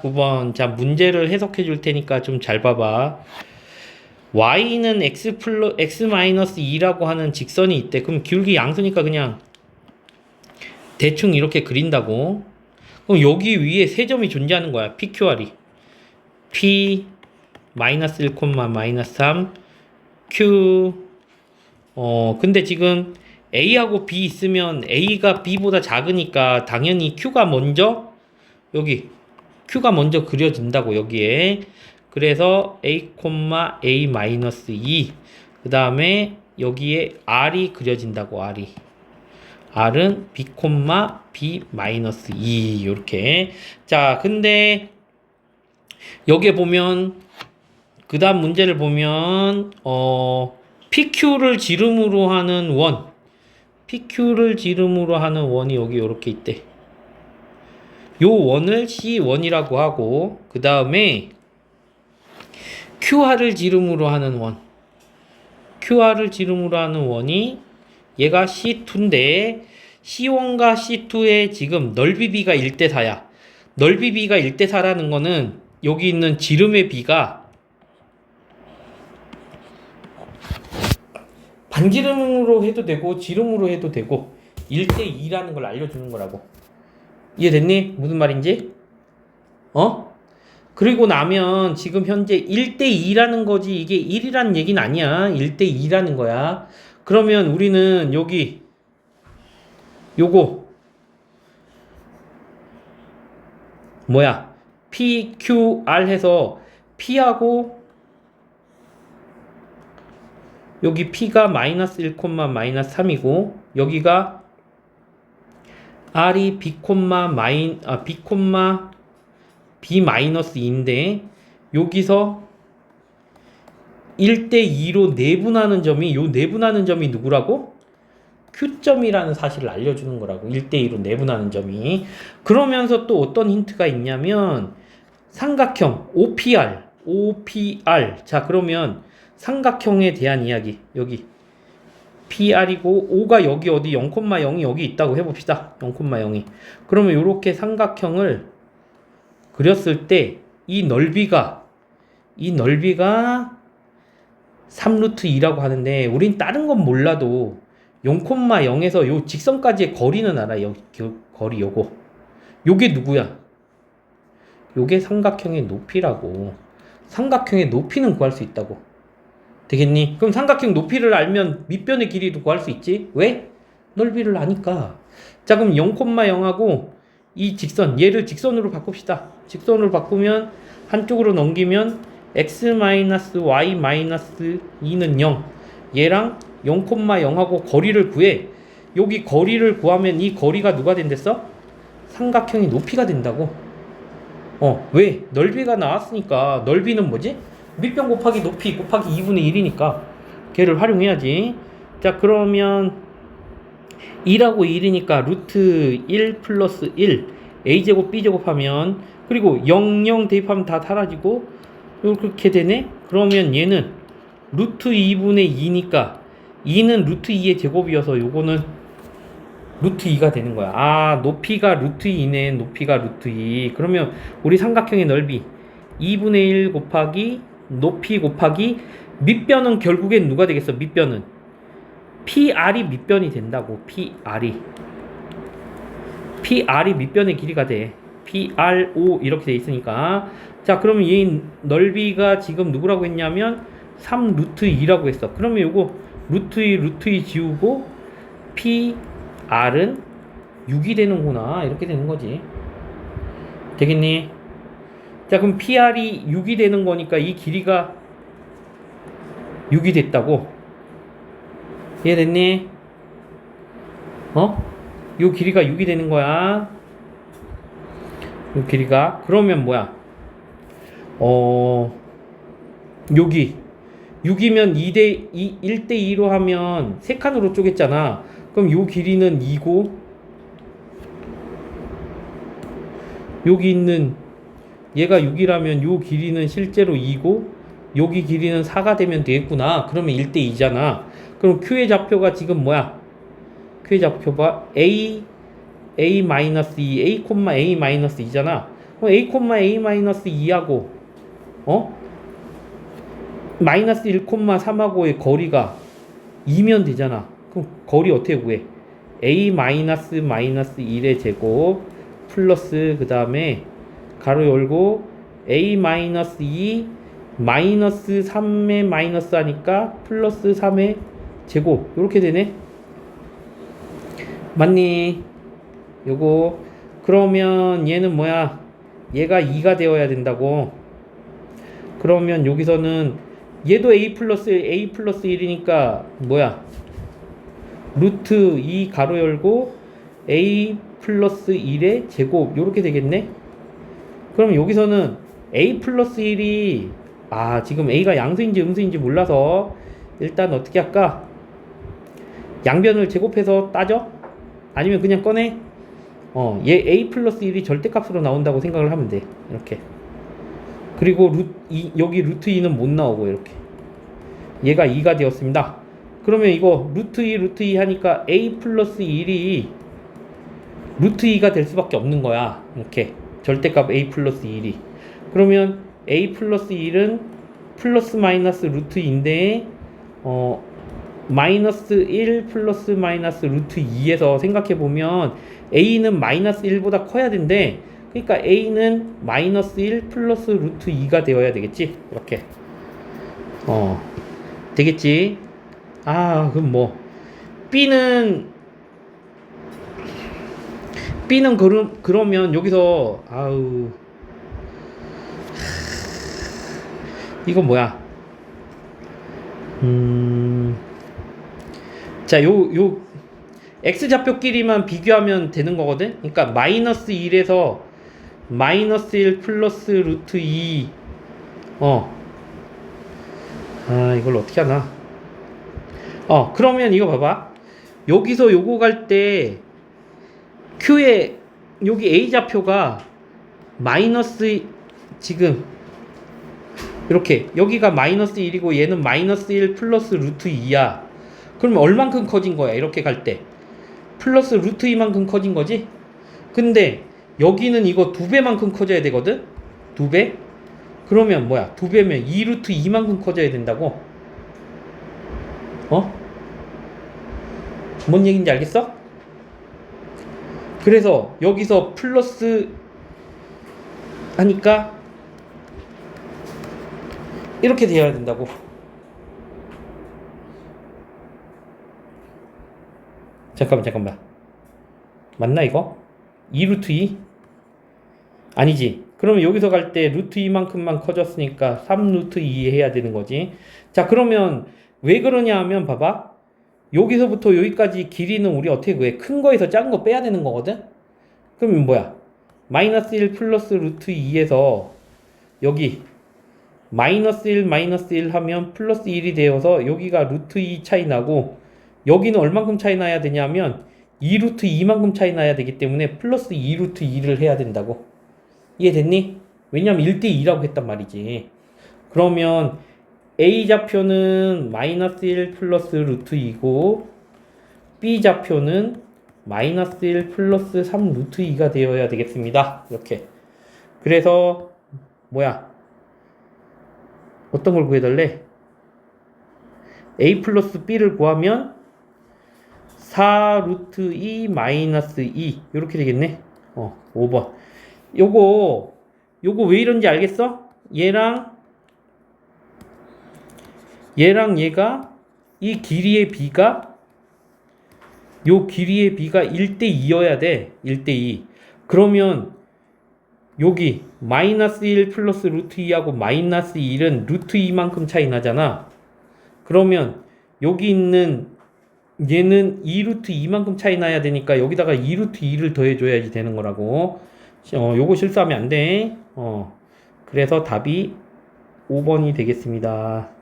9번. 자, 문제를 해석해 줄 테니까 좀 잘 봐봐. y는 x 플러 x 마이너스 2라고 하는 직선이 있대. 그럼 기울기 양수니까 그냥 대충 이렇게 그린다고. 그럼 여기 위에 세 점이 존재하는 거야. PQR이. P 마이너스 1, 마이너스 3 Q 어 근데 지금 A하고 B 있으면 A가 B보다 작으니까 당연히 Q가 먼저 여기 Q가 먼저 그려진다고 여기에. 그래서 A, A 마이너스 2그 다음에 여기에 R이 그려진다고 R이. R은 B, B 마이너스 2 이렇게. 자 근데 여기에 보면 그 다음 문제를 보면 어 PQ를 지름으로 하는 원. PQ를 지름으로 하는 원이 여기 이렇게 있대 요 원을 C1이라고 하고 그 다음에 QR을 지름으로 하는 원. QR을 지름으로 하는 원이 얘가 C2인데 C1과 C2의 지금 넓이 비가 1대 4야. 넓이 비가 1대 4라는 거는 여기 있는 지름의 비가 반지름으로 해도 되고 지름으로 해도 되고 1대 2라는 걸 알려주는 거라고 이해됐니? 무슨 말인지? 어? 그리고 나면 지금 현재 1대 2라는 거지 이게 1이라는 얘기는 아니야 1대 2라는 거야 그러면 우리는 여기 요거 뭐야 P, Q, R 해서 P하고 여기 P가 마이너스 1, 마이너스 3이고 여기가 R이 B, 마이, 아, B, B 마이너스 2인데 여기서 1대 2로 내분하는 점이 요 내분하는 점이 누구라고? Q점이라는 사실을 알려주는 거라고. 1대 2로 내분하는 점이. 그러면서 또 어떤 힌트가 있냐면 삼각형 OPR OPR 자 그러면 삼각형에 대한 이야기 여기 PR이고 O가 여기 어디 0,0이 여기 있다고 해봅시다 0,0이 그러면 이렇게 삼각형을 그렸을 때 이 넓이가 이 넓이가 3루트 2라고 하는데 우린 다른 건 몰라도 0,0에서 요 직선까지의 거리는 알아. 요, 요 거리 요거. 요게 누구야? 요게 삼각형의 높이라고. 삼각형의 높이는 구할 수 있다고. 되겠니? 그럼 삼각형 높이를 알면 밑변의 길이도 구할 수 있지? 왜? 넓이를 아니까. 자, 그럼 0,0하고 이 직선, 얘를 직선으로 바꿉시다. 직선으로 바꾸면 한쪽으로 넘기면 x-y-2는 0. 얘랑 0,0하고 거리를 구해. 여기 거리를 구하면 이 거리가 누가 된댔어? 삼각형의 높이가 된다고. 어, 왜? 넓이가 나왔으니까 넓이는 뭐지? 밑변 곱하기 높이 곱하기 2분의 1이니까 걔를 활용해야지. 자, 그러면 2라고 1이니까 루트 1 플러스 1 a제곱 b제곱 하면 그리고 0, 0 대입하면 다 사라지고 이렇게 되네? 그러면 얘는 루트 2분의 2니까 2는 루트 2의 제곱이어서 요거는 루트 2가 되는 거야. 아, 높이가 루트 2네. 높이가 루트 2. 그러면 우리 삼각형의 넓이 2분의 1 곱하기 높이 곱하기 밑변은 결국엔 누가 되겠어? 밑변은 PR이 밑변이 된다고. PR이. PR이 밑변의 길이가 돼. PRO 이렇게 돼 있으니까. 자, 그러면 이 넓이가 지금 누구라고 했냐면 3 루트 2라고 했어. 그러면 요거 루트 2 루트 2 지우고 PR은 6이 되는구나. 이렇게 되는 거지. 되겠니? 자, 그럼 PR이 6이 되는 거니까 이 길이가 6이 됐다고. 이해됐니? 어? 요 길이가 6이 되는 거야. 요 길이가. 그러면 뭐야? 어, 여기 6이면 2대 2, 1대 2로 하면 3칸으로 쪼갰잖아. 그럼 요 길이는 2고 여기 있는 얘가 6이라면 요 길이는 실제로 2고 여기 길이는 4가 되면 되겠구나. 그러면 1대 2잖아. 그럼 Q의 좌표가 지금 뭐야? Q의 좌표가 A A-2, A, A-2잖아. 그럼 a, a 마이너스 2하고 어? 마이너스 1, 3하고의 거리가 2면 되잖아. 그럼 거리 어떻게 구해? a 마이너스 마이너스 1의 제곱 플러스 그 다음에 가로 열고 a 마이너스 2 마이너스 3의 마이너스 하니까 플러스 3의 제곱 이렇게 되네. 맞니? 요거 그러면 얘는 뭐야? 얘가 2가 되어야 된다고. 그러면 여기서는 얘도 a 플러스 a 플러스 1이니까 뭐야? 루트 2 가로 열고 a 플러스 1의 제곱 요렇게 되겠네? 그럼 여기서는 a 플러스 1이 아 지금 a가 양수인지 음수인지 몰라서 일단 어떻게 할까? 양변을 제곱해서 따져? 아니면 그냥 꺼내? 어, 얘 a 플러스 1이 절대값으로 나온다고 생각을 하면 돼. 이렇게. 그리고 루, 이, 여기 루트 2는 못 나오고 이렇게. 얘가 2가 되었습니다. 그러면 이거 루트 2 루트 2 하니까 a 플러스 1이 루트 2가 될 수밖에 없는 거야. 이렇게. 절대값 a 플러스 1이. 그러면 a 플러스 1은 플러스 마이너스 루트 2인데 어 마이너스 1 플러스 마이너스 루트 2에서 생각해 보면 a는 마이너스 1보다 커야 된대. 그러니까 a는 마이너스 1 플러스 루트 2가 되어야 되겠지. 이렇게. 어. 되겠지. 아, 그럼 뭐 b는 b는 그러, 그러면 여기서 아우 이건 뭐야? 음. 자, 요, 요, x좌표끼리만 비교하면 되는 거거든? 그러니까 마이너스 1에서 마이너스 1 플러스 루트 2, 어. 아, 이걸 어떻게 하나? 어, 그러면 이거 봐봐. 여기서 요거 갈 때, Q의, 여기 A좌표가 마이너스, 지금, 이렇게, 여기가 마이너스 1이고 얘는 마이너스 1 플러스 루트 2야. 그러면 얼만큼 커진 거야? 이렇게 갈 때. 플러스 루트 2만큼 커진 거지? 근데 여기는 이거 두 배만큼 커져야 되거든? 두배? 그러면 뭐야? 두 배면 2 루트 2만큼 커져야 된다고? 어? 뭔 얘기인지 알겠어? 그래서 여기서 플러스 하니까 이렇게 되어야 된다고. 잠깐만 잠깐만. 맞나 이거? 2 루트 2? 아니지. 그러면 여기서 갈 때 루트 2만큼만 커졌으니까 3 루트 2 해야 되는 거지. 자 그러면 왜 그러냐 하면 봐봐 여기서부터 여기까지 길이는 우리 어떻게 구해 큰 거에서 작은 거 빼야 되는 거거든 그러면 뭐야 마이너스 1 플러스 루트 2에서 여기 마이너스 1 마이너스 1 하면 플러스 1이 되어서 여기가 루트 2 차이 나고 여기는 얼만큼 차이 나야 되냐면 2루트 2만큼 차이 나야 되기 때문에 플러스 2루트 2를 해야 된다고. 이해됐니? 왜냐면 1대 2라고 했단 말이지. 그러면 A좌표는 마이너스 1 플러스 루트 2고 B좌표는 마이너스 1 플러스 3 루트 2가 되어야 되겠습니다. 이렇게. 그래서 뭐야? 어떤 걸 구해달래? A 플러스 B를 구하면 4 루트 2 마이너스 2 이렇게 되겠네 어 5번 요거 요거 왜 이런지 알겠어? 얘랑 얘랑 얘가 이 길이의 비가 요 길이의 비가 1대 2여야 돼 1대 2 그러면 여기 마이너스 1 플러스 루트 2하고 마이너스 1은 루트 2만큼 차이 나잖아 그러면 여기 있는 얘는 2루트 2만큼 차이 나야 되니까 여기다가 2루트 2를 더해줘야지 되는 거라고. 어, 요거 실수하면 안 돼. 어, 그래서 답이 5번이 되겠습니다.